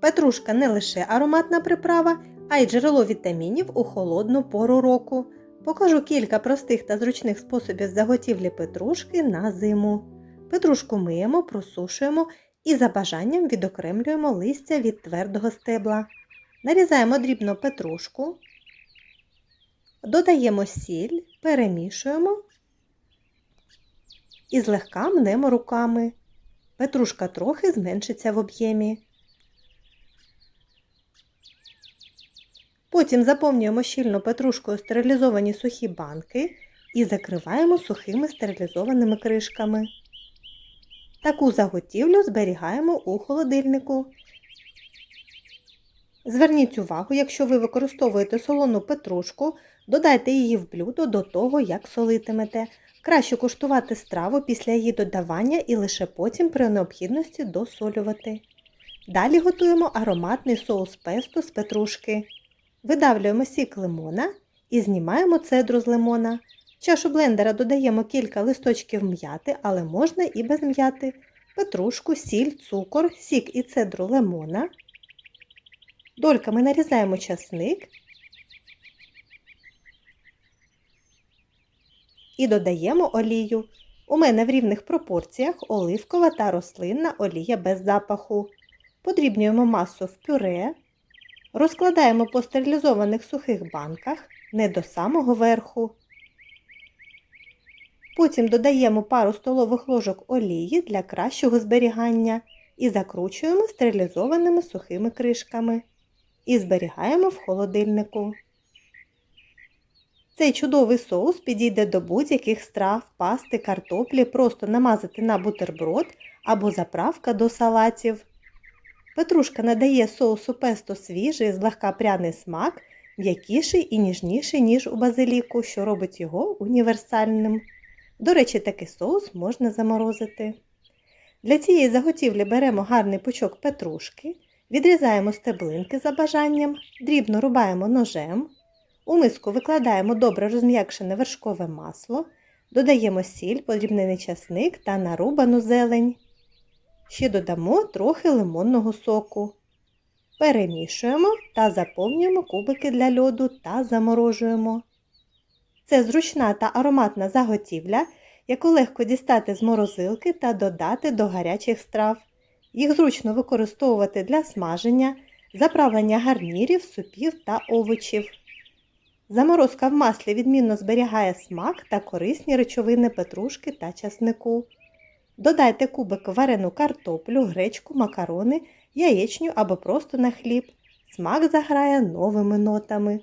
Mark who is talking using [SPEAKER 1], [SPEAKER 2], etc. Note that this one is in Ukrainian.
[SPEAKER 1] Петрушка не лише ароматна приправа, а й джерело вітамінів у холодну пору року. Покажу кілька простих та зручних способів заготівлі петрушки на зиму. Петрушку миємо, просушуємо і за бажанням відокремлюємо листя від твердого стебла. Нарізаємо дрібно петрушку, додаємо сіль, перемішуємо і злегка мнемо руками. Петрушка трохи зменшиться в об'ємі. Потім заповнюємо щільно петрушкою стерилізовані сухі банки і закриваємо сухими стерилізованими кришками. Таку заготівлю зберігаємо у холодильнику. Зверніть увагу, якщо ви використовуєте солону петрушку, додайте її в блюдо до того, як солитимете. Краще куштувати страву після її додавання і лише потім при необхідності досолювати. Далі готуємо ароматний соус песто з петрушки. Видавлюємо сік лимона і знімаємо цедру з лимона. В чашу блендера додаємо кілька листочків м'яти, але можна і без м'яти, петрушку, сіль, цукор, сік і цедру лимона. Дольками нарізаємо часник і додаємо олію. У мене в рівних пропорціях оливкова та рослинна олія без запаху. Подрібнюємо масу в пюре. Розкладаємо по стерилізованих сухих банках не до самого верху. Потім додаємо пару столових ложок олії для кращого зберігання і закручуємо стерилізованими сухими кришками. І зберігаємо в холодильнику. Цей чудовий соус підійде до будь-яких страв, пасти, картоплі, просто намазати на бутерброд або заправка до салатів. Петрушка надає соусу песто свіжий, злегка пряний смак, м'якіший і ніжніший, ніж у базиліку, що робить його універсальним. До речі, такий соус можна заморозити. Для цієї заготівлі беремо гарний пучок петрушки, відрізаємо стеблинки за бажанням, дрібно рубаємо ножем. У миску викладаємо добре розм'якшене вершкове масло, додаємо сіль, подрібнений часник та нарубану зелень. Ще додамо трохи лимонного соку. Перемішуємо та заповнюємо кубики для льоду та заморожуємо. Це зручна та ароматна заготівля, яку легко дістати з морозилки та додати до гарячих страв. Їх зручно використовувати для смаження, заправлення гарнірів, супів та овочів. Заморозка в маслі відмінно зберігає смак та корисні речовини петрушки та часнику. Додайте кубик варену картоплю, гречку, макарони, яєчню або просто на хліб. Смак заграє новими нотами.